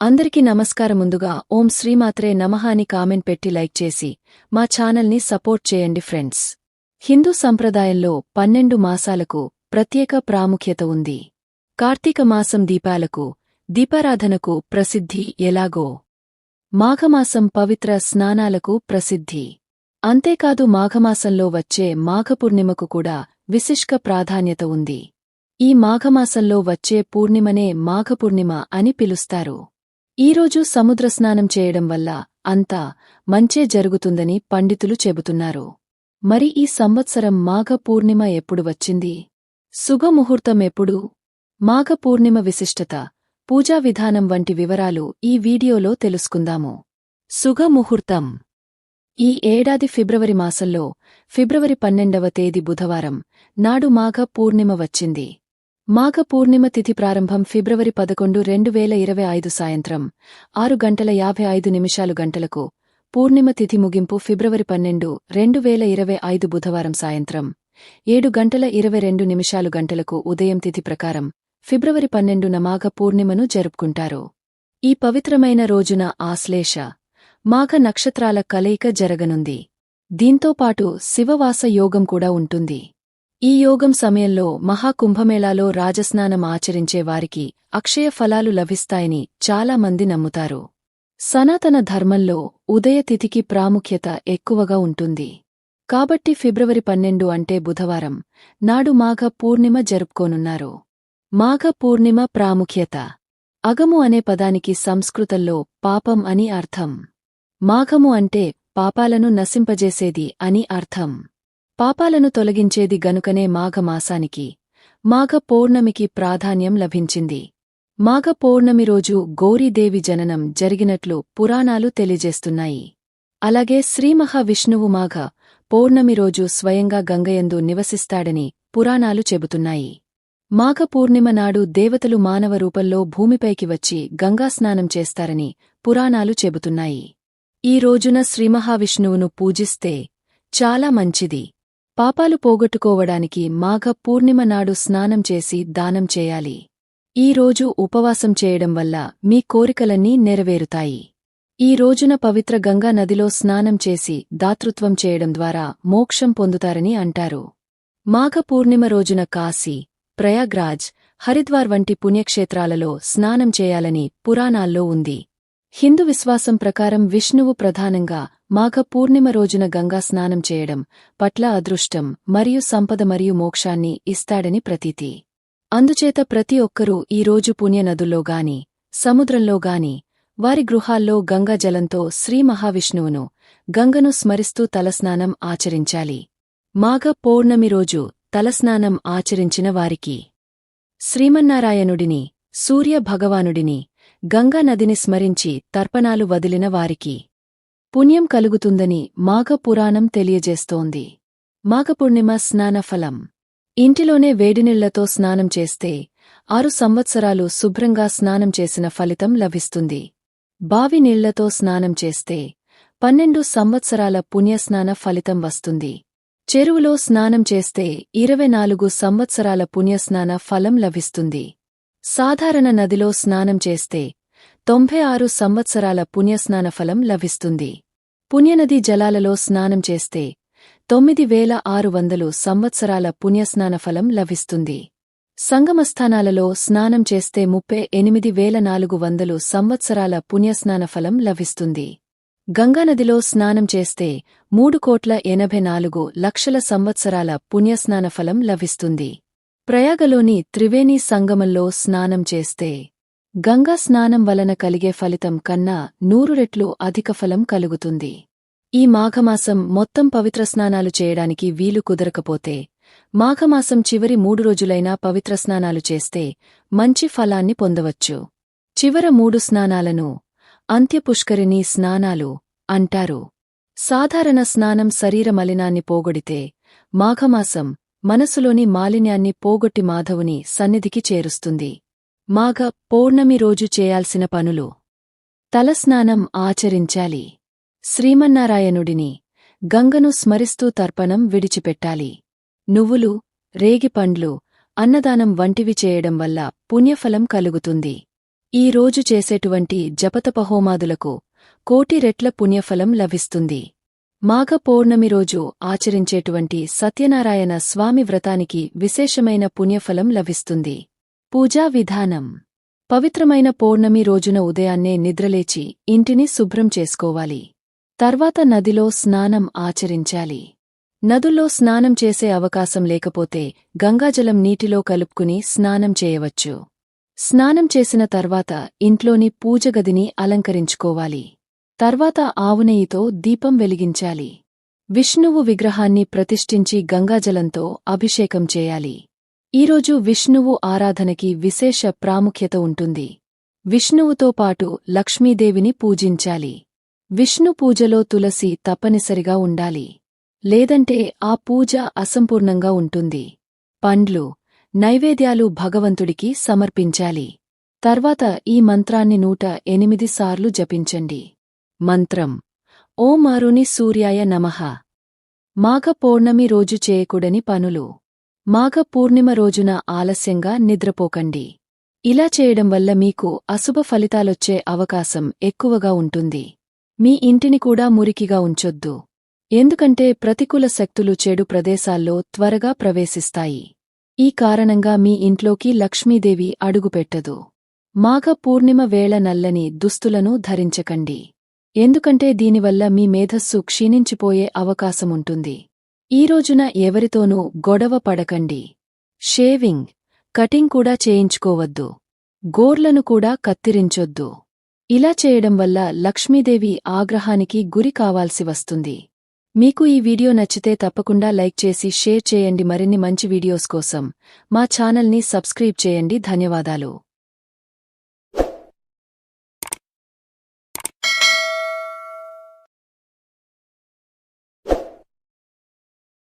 అందరికీ నమస్కారం ముందుగా ఓం శ్రీమాత్రే నమః అని కామెంట్ పెట్టి లైక్ చేసి మా ఛానల్ని సపోర్ట్ చేయండి ఫ్రెండ్స్. హిందూ సంప్రదాయంలో పన్నెండు మాసాలకు ప్రత్యేక ప్రాముఖ్యత ఉంది. కార్తీక మాసం దీపాలకు దీపారాధనకు ప్రసిద్ధి ఎలాగో. మాఘమాసం పవిత్ర స్నానాలకు ప్రసిద్ధి. అంతేకాదు మాఘమాసంలో వచ్చే మాఘపూర్ణిమకు కూడా విశిష్ట ప్రాధాన్యత ఉంది. ఈ మాఘమాసంలో వచ్చే పూర్ణిమనే మాఘపూర్ణిమ అని పిలుస్తారు. ఈరోజు సముద్ర స్నానం చేయడం వల్ల అంతా మంచే జరుగుతుందని పండితులు చెబుతున్నారు. మరి ఈ సంవత్సరం మాఘ పూర్ణిమ ఎప్పుడు వచ్చింది? శుభముహూర్తం ఎప్పుడు? మాఘ పూర్ణిమ విశిష్టత పూజా విధానం వంటి వివరాలు ఈ వీడియోలో తెలుసుకుందాము. శుభముహూర్తం ఈ ఏడాది ఫిబ్రవరి మాసంలో ఫిబ్రవరి పన్నెండవ తేదీ బుధవారం నాడు మాఘ పూర్ణిమ వచ్చింది. మాఘ పూర్ణిమ తిథి ప్రారంభం ఫిబ్రవరి పదకొండు రెండు వేల ఇరవై ఐదు సాయంత్రం ఆరు గంటల యాభై ఐదు నిమిషాలు గంటలకు. పూర్ణిమ తిథి ముగింపు ఫిబ్రవరి పన్నెండు రెండు వేల ఇరవై ఐదు బుధవారం సాయంత్రం ఏడు గంటల ఇరవై రెండు నిమిషాలు గంటలకు ఉదయం తిథి ప్రకారం ఫిబ్రవరి పన్నెండున మాఘ పూర్ణిమను జరుపుకుంటారు. ఈ పవిత్రమైన రోజున ఆశ్లేష మాఘ నక్షత్రాల కలయిక జరగనుంది. దీంతోపాటు శివవాస యోగం కూడా ఉంటుంది. ఈ యోగం సమయంలో మహాకుంభమేళాలో రాజస్నానం ఆచరించే వారికి అక్షయ ఫలాలు లభిస్తాయని చాలామంది నమ్ముతారు. సనాతన ధర్మంలో ఉదయతిథికి ప్రాముఖ్యత ఎక్కువగా ఉంటుంది. కాబట్టి ఫిబ్రవరి పన్నెండు అంటే బుధవారం నాడు మాఘ పూర్ణిమ జరుపుకోనున్నారు. మాఘ పూర్ణిమ ప్రాముఖ్యత. అగము అనే పదానికి సంస్కృతంలో పాపం అని అర్థం. మాఘము అంటే పాపాలను నశింపజేసేది అని అర్థం. పాపాలను తొలగించేది గనుకనే మాఘమాసానికి మాఘ పౌర్ణమికి ప్రాధాన్యం లభించింది. మాఘ పౌర్ణమి రోజు గౌరీదేవి జననం జరిగినట్లు పురాణాలు తెలియజేస్తున్నాయి. అలాగే శ్రీమహావిష్ణువు మాఘ పౌర్ణమి రోజు స్వయంగా గంగయందు నివసిస్తాడని పురాణాలు చెబుతున్నాయి. మాఘ పూర్ణిమ నాడు దేవతలు మానవ రూపంలో భూమిపైకి వచ్చి గంగాస్నానం చేస్తారని పురాణాలు చెబుతున్నాయి. ఈ రోజున శ్రీమహావిష్ణువును పూజిస్తే చాలా మంచిది. పాపాలు పోగొట్టుకోవడానికి మాఘ పూర్ణిమ నాడు స్నానం చేసి దానం చేయాలి. ఈ రోజు ఉపవాసం చేయడం వల్ల మీ కోరికలన్నీ నెరవేరుతాయి. ఈ రోజున పవిత్ర గంగా నదిలో స్నానం చేసి దాతృత్వం చేయడం ద్వారా మోక్షం పొందుతారని అంటారు. మాఘ పూర్ణిమ రోజున కాశీ ప్రయాగ్రాజ్ హరిద్వార్ వంటి పుణ్యక్షేత్రాలలో స్నానం చేయాలని పురాణాల్లో ఉంది. హిందూ విశ్వాసం ప్రకారం విష్ణువు ప్రధానంగా మాఘ పూర్ణిమ రోజున గంగా స్నానం చేయడం పట్ల అదృష్టం మరియు సంపద మరియు మోక్షాన్ని ఇస్తాడని ప్రతీతి. అందుచేత ప్రతి ఒక్కరూ ఈ రోజు సముద్రంలోగాని వారి గృహాల్లో గంగా జలంతో శ్రీ మహావిష్ణువును గంగను స్మరిస్తూ తలస్నానం ఆచరించాలి. మాఘ పౌర్ణమి రోజు తలస్నానం ఆచరించిన వారికి. శ్రీమన్నారాయణుడిని సూర్య భగవానుడిని గంగా నదిని స్మరించి తర్పణాలు వదిలిన వారికి పుణ్యం కలుగుతుందని మాఘపురాణం తెలియజేస్తోంది. మాఘపూర్ణిమ స్నానఫలం ఇంటిలోనే వేడినీళ్ళతో స్నానం చేస్తే ఆరు సంవత్సరాలు శుభ్రంగా స్నానం చేసిన ఫలితం లభిస్తుంది. బావి నీళ్ళతో స్నానం చేస్తే పన్నెండు సంవత్సరాల పుణ్యస్నాన ఫలితం వస్తుంది. చెరువులో స్నానం చేస్తే ఇరవై నాలుగు సంవత్సరాల పుణ్యస్నాన ఫలం లభిస్తుంది. సాధారణ నదిలో స్నానం చేస్తే తొంభై ఆరు సంవత్సరాల పుణ్యస్నాన ఫలం లభిస్తుంది. పుణ్యనది జలాలలో స్నానం చేస్తే తొమ్మిది వేల ఆరు వందలు సంవత్సరాల పుణ్యస్నాన ఫలం లభిస్తుంది. సంగమస్థానాలలో స్నానం చేస్తే ముప్పై ఎనిమిది వేల నాలుగు వందలు సంవత్సరాల పుణ్యస్నాన ఫలం లభిస్తుంది. గంగానదిలో స్నానం చేస్తే మూడు కోట్ల ఎనభై నాలుగు లక్షల సంవత్సరాల పుణ్యస్నాన ఫలం లభిస్తుంది. ప్రయాగలోని త్రివేణి సంగమంలో స్నానం చేస్తే గంగా స్నానం వలన కలిగే ఫలితం కన్నా నూరు రెట్లు అధిక ఫలం కలుగుతుంది. ఈ మాఘమాసం మొత్తం పవిత్ర స్నానాలు చేయడానికి వీలు కుదరకపోతే మాఘమాసం చివరి మూడు రోజులైనా పవిత్ర స్నానాలు చేస్తే మంచి ఫలాన్ని పొందవచ్చు. చివర మూడు స్నానాలను అంత్యపుష్కరిణీ స్నానాలు అంటారు. సాధారణ స్నానం శరీర మలినాన్ని పోగొడితే మాఘమాసం మనసులోని మాలిన్యాన్ని పోగొట్టి మాధవుని సన్నిధికి చేరుస్తుంది. మాఘ పౌర్ణమి రోజు చేయాల్సిన పనులు. తలస్నానం ఆచరించాలి. శ్రీమన్నారాయణుడిని గంగను స్మరిస్తూ తర్పణం విడిచిపెట్టాలి. నువ్వులు రేగిపండ్లు అన్నదానం వంటివి చేయడం వల్ల పుణ్యఫలం కలుగుతుంది. ఈ రోజు చేసేటువంటి జపతపహోమాదులకు కోటి రెట్ల పుణ్యఫలం లభిస్తుంది. మాఘ పౌర్ణమి రోజు ఆచరించేటువంటి సత్యనారాయణ స్వామి వ్రతానికి విశేషమైన పుణ్యఫలం లభిస్తుంది. పూజా విధానం. పవిత్రమైన పౌర్ణమి రోజున ఉదయాన్నే నిద్రలేచి ఇంటిని శుభ్రం చేసుకోవాలి. తర్వాత నదిలో స్నానం ఆచరించాలి. నదుల్లో స్నానం చేసే అవకాశం లేకపోతే గంగాజలం నీటిలో కలుపుకుని స్నానం చేయవచ్చు. స్నానం చేసిన తర్వాత ఇంట్లోని పూజగదిని అలంకరించుకోవాలి. తర్వాత ఆవునెయ్యితో దీపం వెలిగించాలి. విష్ణువు విగ్రహాన్ని ప్రతిష్ఠించి గంగాజలంతో అభిషేకం చేయాలి. ఈరోజు విష్ణువు ఆరాధనకి విశేష ప్రాముఖ్యత ఉంటుంది. విష్ణువుతో పాటు లక్ష్మీదేవిని పూజించాలి. విష్ణు పూజలో తులసి తప్పనిసరిగా ఉండాలి. లేదంటే ఆ పూజ అసంపూర్ణంగా ఉంటుంది. పండ్లు నైవేద్యాలు భగవంతుడికి సమర్పించాలి. తర్వాత ఈ మంత్రాన్ని నూట ఎనిమిది సార్లు జపించండి. మంత్రం. ఓం అరుణి సూర్యాయ నమః. మాఘ పౌర్ణమి రోజు చేయకూడని పనులు. మాఘ పూర్ణిమ రోజున ఆలస్యంగా నిద్రపోకండి. ఇలా చేయడం వల్ల మీకు అశుభ ఫలితాలొచ్చే అవకాశం ఎక్కువగా ఉంటుంది. మీ ఇంటిని కూడా మురికిగా ఉంచొద్దు. ఎందుకంటే ప్రతికూల శక్తులు చెడు ప్రదేశాల్లో త్వరగా ప్రవేశిస్తాయి. ఈ కారణంగా మీ ఇంట్లోకి లక్ష్మీదేవి అడుగుపెట్టదు. మాఘ పూర్ణిమ వేళ నల్లని దుస్తులను ధరించకండి. ఎందుకంటే దీనివల్ల మీ మేధస్సు క్షీణించిపోయే అవకాశముంటుంది. ఈ రోజున ఎవరితోనూ గొడవ పడకండి. షేవింగ్ కటింగ్ కూడా చేయించుకోవద్దు. గోర్లను కూడా కత్తిరించొద్దు. ఇలా చేయడం వల్ల లక్ష్మీదేవి ఆగ్రహానికి గురి కావాల్సి వస్తుంది. మీకు ఈ వీడియో నచ్చితే తప్పకుండా లైక్ చేసి షేర్ చేయండి. మరిన్ని మంచి వీడియోస్ కోసం మా ఛానల్ని సబ్స్క్రైబ్ చేయండి. ధన్యవాదాలు.